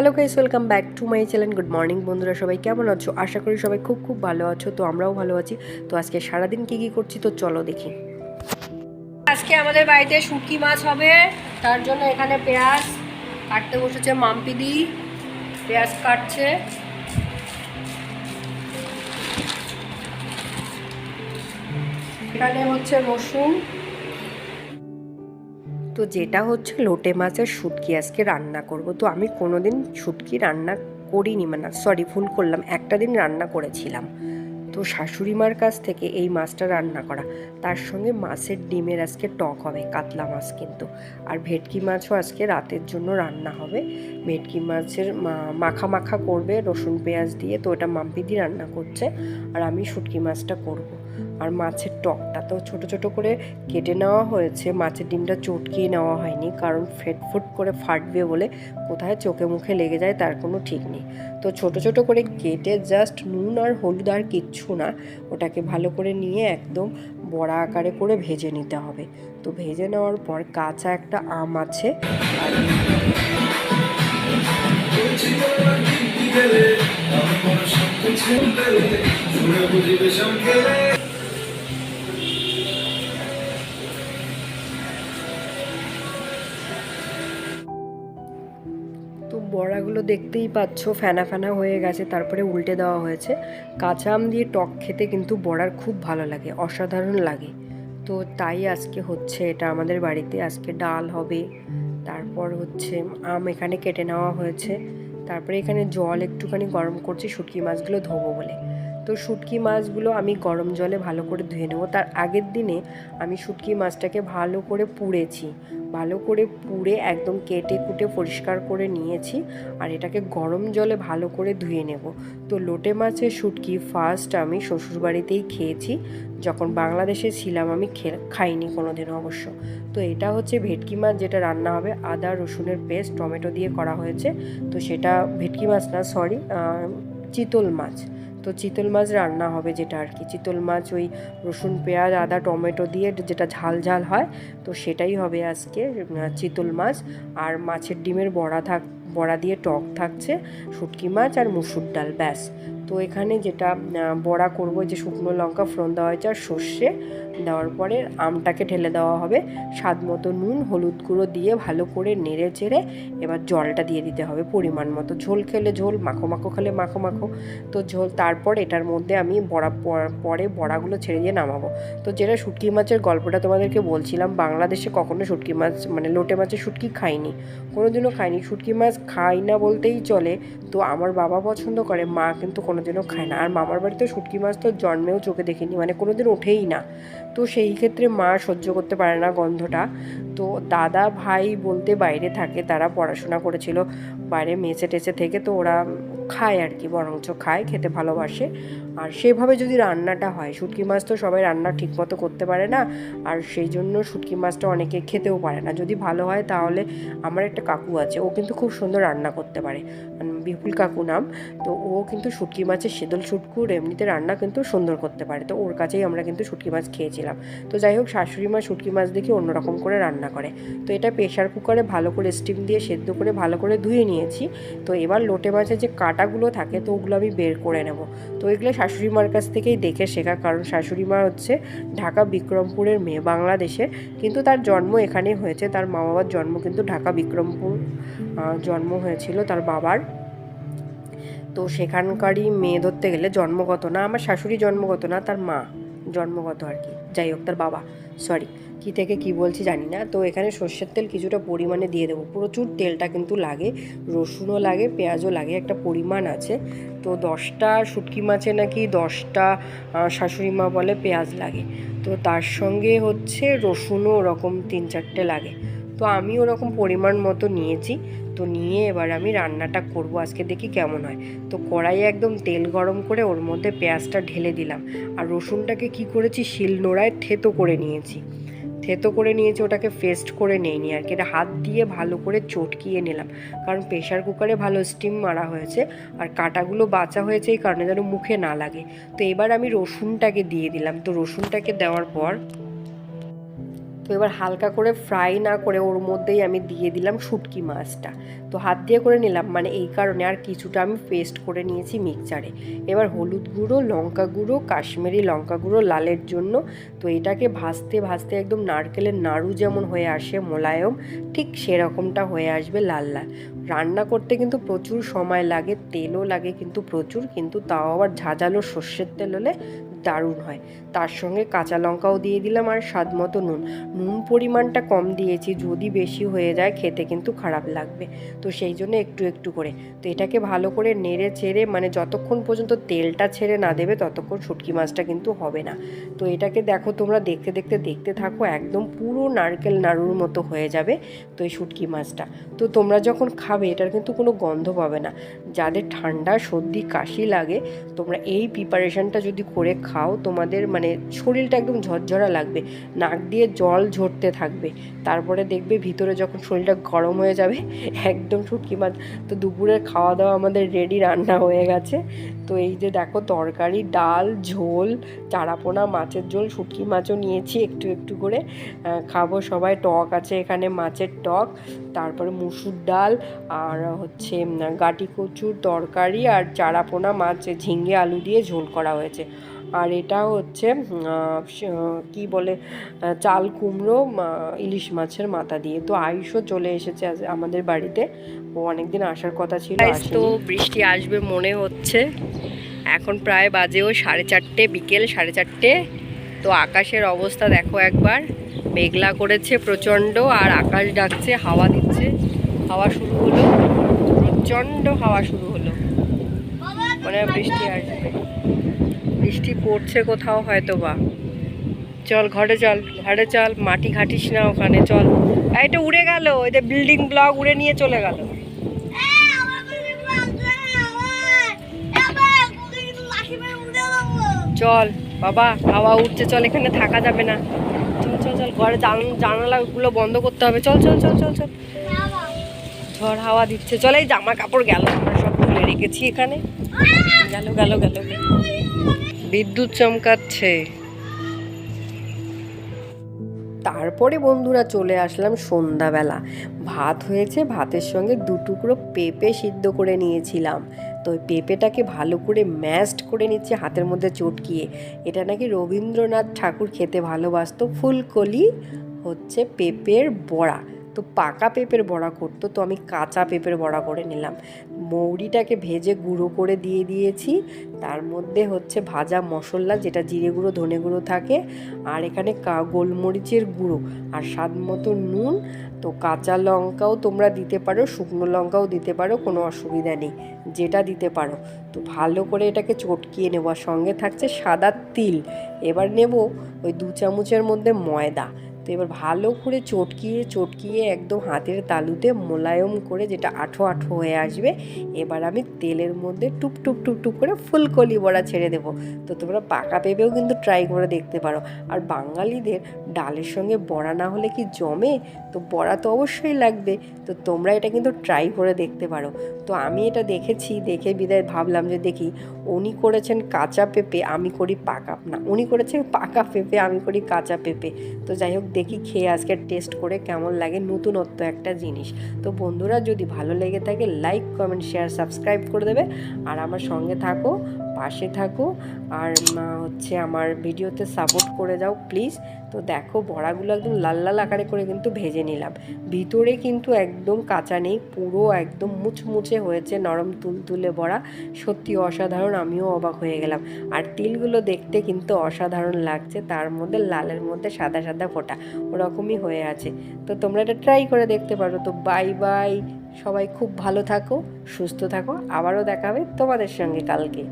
Hello guys welcome back to my channel good morning বন্ধুরা সবাই কেমন আছো? আশা করি সবাই খুব খুব ভালো আছো, তো আমরাও ভালো আছি। তো আজকে সারাদিন কী কী করছি, তো চলো দেখি। আজকে আমাদের বাড়িতে শুটকি মাছ হবে, তার জন্য এখানে পেঁয়াজ কাটতে বসেছে মাম্পিদি পেঁয়াজ কাটছে। এখানে হচ্ছে রসুন তো যেটা হচ্ছে লোটে মাছের শুটকি আজকে রান্না করব। তো আমি কোনোদিন শুটকি রান্না করিনি মানে সরি ভুল করলাম। একটা দিন রান্না করেছিলাম। তো শাশুড়ি মার কাছ থেকে এই মাছটা রান্না করা। তার সঙ্গে মাছের ডিমের আজকে টক হবে, কাতলা মাছ কিন্তু। আর ভেটকি মাছও আজকে রাতের জন্য রান্না হবে। ভেটকি মাছের মাখা মাখা করবে, রসুন পেঁয়াজ দিয়ে। তো ওটা মাম্পি দিয়ে রান্না করছে। আর আমি শুটকি মাছটা করব। আর মাছের টকটা তো ছোট ছোট করে কেটে নেওয়া হয়েছে। মাছের ডিমটা চটকিয়ে নেওয়া হয়নি, কারণ ফেটফুট করে ফাটবে বলে কোথায় চোখে মুখে লেগে যায় তার কোনো ঠিক নেই। তো ছোট ছোট করে কেটে জাস্ট নুন আর হলুদ আর কিচ্ছু না, ওটাকে ভালো করে নিয়ে একদম বড়া আকারে করে ভেজে নিতে হবে। তো ভেজে নেওয়ার পর কাঁচা একটা আম আছে। আর বড়াগুলো দেখতেই পাচ্ছ, ফেনা ফেনা হয়ে গেছে, তারপরে উল্টে দেওয়া হয়েছে। কাঁচা আম দিয়ে টক খেতে কিন্তু বড়ার খুব ভালো লাগে, অসাধারণ লাগে। তো তাই আজকে হচ্ছে এটা আমাদের বাড়িতে, আজকে ডাল হবে, তারপর হচ্ছে আম এখানে কেটে নেওয়া হয়েছে, তারপরে এখানে জল একটুখানি গরম করছি, শুটকি মাছগুলো ধোবো বলে। তো শুটকি মাছগুলো আমি গরম জলে ভালো করে ধুয়ে নেব। তার আগের দিনে আমি শুটকি মাছটাকে ভালো করে পুড়েছি। ভালো করে পুড়ে একদম কেটে কুটে পরিষ্কার করে নিয়েছি আর এটাকে গরম জলে ভালো করে ধুয়ে নেব। তো লোটে মাছের শুটকি ফার্স্ট আমি শ্বশুরবাড়িতেই খেয়েছি। যখন বাংলাদেশে ছিলাম আমি খাইনি কোনো দিনও অবশ্য। তো এটা হচ্ছে ভেটকি মাছ যেটা রান্না হবে। আদা, রসুনের পেস্ট টমেটো দিয়ে করা হয়েছে। তো সেটা ভেটকি মাছ না সরি চিতল মাছ। তো চিতল মাছ রান্না হবে যেটা আর কি। চিতল মাছ, ওই রসুন, পেঁয়াজ, আদা, টমেটো দিয়ে যেটা ঝাল ঝাল হয়, তো সেটাই হবে আজকে চিতল মাছ। আর মাছের ডিমের বড়া থাক, বড়া দিয়ে টক থাকছে, শুটকি মাছ আর মুসুর ডাল, ব্যাস। তো এখানে যেটা বড়া করব যে শুকনো লঙ্কা ফোড়ন দেওয়া হয়েছে আর সর্ষে। দেওয়ার পরে আমটাকে ঢেলে দেওয়া হবে। স্বাদ মতো নুন, হলুদ গুঁড়ো দিয়ে ভালো করে নেড়ে চেড়ে এবার জলটা দিয়ে দিতে হবে পরিমাণ মতো। ঝোল খেলে ঝোল, মাখো মাখো খেলে মাখো মাখো। তো ঝোল, তারপর এটার মধ্যে আমি বড়া, পরে বড়াগুলো ছেড়ে দিয়ে নামাবো। তো যেটা শুটকি মাছের গল্পটা তোমাদেরকে বলছিলাম, বাংলাদেশে কখনো শুটকি মাছ মানে লোটে মাছের শুটকি খাইনি। কোনোদিনও খাইনি। শুটকি মাছ খাই না বলতেই চলে। তো আমার বাবা পছন্দ করে, মা কিন্তু কোনোদিনও খায় না। আর মামার বাড়িতে শুটকি মাছ তো জন্মেও চোখে দেখিনি মানে কোনোদিন ওঠেই না। তো সেই ক্ষেত্রে মা সহ্য করতে পারে না গন্ধটা। তো দাদা, ভাই বলতে বাইরে থাকে, তারা পড়াশোনা করেছিল। বাইরে মেসে টেসে থেকে তো ওরা খায় আর কি, বরঞ্চ খায়, খেতে ভালোবাসে। আর সেভাবে যদি রান্নাটা হয়, শুটকি মাছ তো সবাই রান্না ঠিকমতো করতে পারে না, আর সেই জন্য শুটকি মাছটা অনেকে খেতেও পারে না। যদি ভালো হয় তাহলে আমার একটা কাকু আছে, ও কিন্তু খুব সুন্দর রান্না করতে পারে। বিপুল কাকু নাম, তো ও কিন্তু শুটকি মাছের সেদল শুটকুর এমনিতে রান্না কিন্তু সুন্দর করতে পারে। তো ওর কাছেই আমরা কিন্তু শুটকি মাছ খেয়েছিলাম। তো যাই হোক, শাশুড়ি মা শুটকি মাছ দেখি অন্যরকম করে রান্না করে। তো এটা প্রেশার কুকারে ভালো করে স্টিম দিয়ে সেদ্ধ করে ভালো করে ধুয়ে নিয়েছি। তো এবার লোটে মাছের যে কাঁটাগুলো থাকে, তো ওগুলো আমি বের করে নেব। তো এগুলো শাশুড়ি মার কাছ থেকেই দেখে শেখা, কারণ শাশুড়ি মা হচ্ছে ঢাকা বিক্রমপুরের মেয়ে বাংলাদেশে কিন্তু তার জন্ম এখানেই হয়েছে, তার মা বাবার জন্ম কিন্তু ঢাকা বিক্রমপুর জন্ম হয়েছিল তার বাবার। তো সেখানকারই মেয়ে ধরতে গেলে জন্মগত না, আমার শাশুড়ি জন্মগত না, তার মা জন্মগত আর কি, যাই হোক তার বাবা সরি কি থেকে কি বলছি জানি না। তো এখানে সর্ষের তেল কিছুটা পরিমাণে দিয়ে দেবো। প্রচুর তেলটা কিন্তু লাগে, রসুনও লাগে, পেঁয়াজও লাগে, একটা পরিমাণ আছে। তো দশটা শুটকি মাছে নাকি দশটা শাশুড়ি মা বলে পেঁয়াজ লাগে। তো তার সঙ্গে হচ্ছে রসুনও ওরকম তিন চারটে লাগে। তো আমি ওরকম পরিমাণ মতো নিয়েছি। তো নিয়ে এবার আমি রান্নাটা করব। আজকে দেখি কেমন হয়। তো কড়াইয়ে একদম তেল গরম করে ওর মধ্যে পেঁয়াজটা ঢেলে দিলাম। আর রসুনটাকে কি করেছি? শিল নোড়ায় থেতো করে নিয়েছি। থেতো করে নিয়েছি, ওটাকে ফেস্ট করে নেইনি আর কি। এটা হাত দিয়ে ভালো করে চটকিয়ে নিলাম। কারণ প্রেশার কুকারে ভালো স্টিম মারা হয়েছে আর কাটাগুলো বাঁচা হয়েছে এই কারণে যেন মুখে না লাগে। তো এবার আমি রসুনটাকে দিয়ে দিলাম। তো রসুনটাকে দেওয়ার পর তো এবার হালকা করে ফ্রাই না করে ওর মধ্যেই আমি দিয়ে দিলাম শুটকি মাছটা। তো হাত দিয়ে করে নিলাম মানে এই কারণে আর কিছুটা আমি পেস্ট করে নিয়েছি মিক্সচারে এবার হলুদ গুঁড়ো, লঙ্কা গুঁড়ো, কাশ্মীরি লঙ্কা গুঁড়ো লালের জন্য, তো এটাকে ভাজতে ভাজতে একদম নারকেলের নাড়ু যেমন হয়ে আসে মোলায়ম, ঠিক সেরকমটা হয়ে আসবে লাল লাল। রান্না করতে কিন্তু প্রচুর সময় লাগে, তেলও লাগে কিন্তু প্রচুর, কিন্তু তাও আবার ঝাঁঝালো সর্ষের তেল হলে দারুণ হয়। তার সঙ্গে কাঁচা লঙ্কাও দিয়ে দিলাম আর স্বাদ মতো নুন। নুন পরিমাণটা কম দিয়েছি, যদি বেশি হয়ে যায় খেতে কিন্তু খারাপ লাগবে। তো সেই জন্য একটু একটু করে। তো এটাকে ভালো করে নেড়ে ছেড়ে মানে যতক্ষণ পর্যন্ত তেলটা ছেড়ে না দেবে, ততক্ষণ শুটকি মাছটা কিন্তু হবে না। তো এটাকে দেখো তোমরা দেখতে দেখতে দেখতে থাকো, একদম পুরো নারকেল নাড়ুর মতো হয়ে যাবে তো এই শুটকি মাছটা। তো তোমরা যখন খাবে, এটার কিন্তু কোনো গন্ধ পাবে না। যাদের ঠান্ডা, সর্দি, কাশি লাগে, তোমরা এই প্রিপারেশনটা যদি করে খাও, তোমাদের মানে শরীরটা একদম ঝরঝরা লাগবে। নাক দিয়ে জল ঝরতে থাকবে। তারপরে দেখবে ভিতরে যখন শরীরটা গরম হয়ে যাবে, একদম শুটকি মাছ। তো দুপুরের খাওয়া দাওয়া আমাদের রেডি রান্না হয়ে গেছে। তো এই যে দেখো তরকারি, ডাল, ঝোল, চারাপোনা, মাছের ঝোল, শুটকি মাছও নিয়েছি একটু একটু করে। খাব সবাই, টক আছে এখানে, মাছের টক। তারপরে মুসুর ডাল আর হচ্ছে গাটি কচুর তরকারি আর চারাপোনা, মাছ ঝিঙ্গে আলু দিয়ে ঝোল করা হয়েছে। আর এটা হচ্ছে কি বলে চাল কুমড়ো ইলিশ মাছের মাথা দিয়ে। তো আয়ুষও চলে এসেছে আমাদের বাড়িতে। ও অনেকদিন আসার কথা ছিল তো বৃষ্টি আসবে মনে হচ্ছে। এখন প্রায় বাজেও সাড়ে চারটে বিকেল সাড়ে চারটে। তো আকাশের অবস্থা দেখো একবার। মেঘলা করেছে প্রচণ্ড আর আকাশ ডাকছে হাওয়া দিচ্ছে। হাওয়া শুরু হলো। প্রচণ্ড হাওয়া শুরু হলো। মানে বৃষ্টি আসবে। বৃষ্টি পড়ছে কোথাও হয়তো বা চল ঘরে চল ঘরে চল, মাটি ঘাটিস না ওখানে, চল। এটা উড়ে গেল এদের বিল্ডিং ব্লক উড়ে নিয়ে চলে গেল। চল, বাবা, হাওয়া উঠছে, চল, এখানে থাকা যাবে না। চল চল চল, ঘরে জান- জানালাগুলো বন্ধ করতে হবে। চল চল চল চল চল। ঝড় হাওয়া দিচ্ছে। চল, এই জামা কাপড় গেল, আমরা সব তুলে রেখেছি এখানে। গেল গেল গেল গেল। বিদ্যুৎ চমকাচ্ছে। তারপরে বন্ধুরা চলে আসলাম সন্ধ্যাবেলা। ভাত হয়েছে, ভাতের সঙ্গে দু টুকরো পেঁপে সিদ্ধ করে নিয়েছিলাম। তো পেঁপেটাকে ভালো করে ম্যাশড করে নিচ্ছে হাতের মধ্যে চটকিয়ে। এটা নাকি রবীন্দ্রনাথ ঠাকুর খেতে ভালোবাসতো। ফুলকলি হচ্ছে পেঁপের বড়া। তো পাকা পেঁপের বড়া করতো, তো আমি কাঁচা পেঁপের বড়া করে নিলাম। মৌরিটাকে ভেজে গুঁড়ো করে দিয়ে দিয়েছি। তার মধ্যে হচ্ছে ভাজা মশলা, যেটা জিরে গুঁড়ো, ধনে গুঁড়ো থাকে, আর এখানে কা- গোলমরিচের গুঁড়ো, আর স্বাদ মতো নুন। তো কাঁচা লঙ্কাও তোমরা দিতে পারো, শুকনো লঙ্কাও দিতে পারো, কোনো অসুবিধা নেই, যেটা দিতে পারো। তো ভালো করে এটাকে চটকিয়ে নেব আর সঙ্গে থাকছে সাদা তিল। এবার নেব ওই দু চামচের মধ্যে ময়দা। তো এবার ভালো করে চটকিয়ে চটকিয়ে একদম হাতের তালুতে মোলায়ম করে যেটা আঠো আঠো হয়ে আসবে, এবার আমি তেলের মধ্যে টুপ টুপ টুপ টুপ করে ফুলকলি বড়া ছেড়ে দেবো। তো তোমরা পাকা পেঁপেও কিন্তু ট্রাই করে দেখতে পারো। আর বাঙালিদের ডালের সঙ্গে বড়া না হলে কি জমে? তো বড়া তো অবশ্যই লাগবে। তো তোমরা এটা কিন্তু ট্রাই করে দেখতে পারো। তো আমি এটা দেখেছি, দেখে বিদায় ভাবলাম যে দেখি, উনি করেছেন কাঁচা পেঁপে, আমি করি পাকা, না, উনি করেছেন পাকা পেঁপে, আমি করি কাঁচা পেঁপে। তো যাই হোক দেখি খেয়ে আজকে টেস্ট করে কেমন লাগে নতুনত্ব একটা জিনিস। তো বন্ধুরা, যদি ভালো লেগে থাকে লাইক কমেন্ট শেয়ার সাবস্ক্রাইব করে দেবে। আর আমার সঙ্গে থাকো। পাশে থাকো। আর হচ্ছে আমার ভিডিওতে সাপোর্ট করে যাও প্লিজ তো দেখো বড়াগুলো একদম লাল লাল আকারে করে কিন্তু ভেজে নিলাম। ভিতরে কিন্তু একদম কাঁচা নেই, পুরো একদম মুচমুচে হয়েছে নরম তুলতুলে বড়া। সত্যি অসাধারণ, আমিও অবাক হয়ে গেলাম। আর তিলগুলো দেখতে কিন্তু অসাধারণ লাগছে, তার মধ্যে লালের মধ্যে সাদা সাদা ফোঁটা ওরকমই হয়ে আছে। তো তোমরা এটা ট্রাই করে দেখতে পারো। তো বাই বাই সবাই খুব ভালো থাকো, সুস্থ থাকো। আবারও দেখা হবে তোমাদের সঙ্গে কালকে।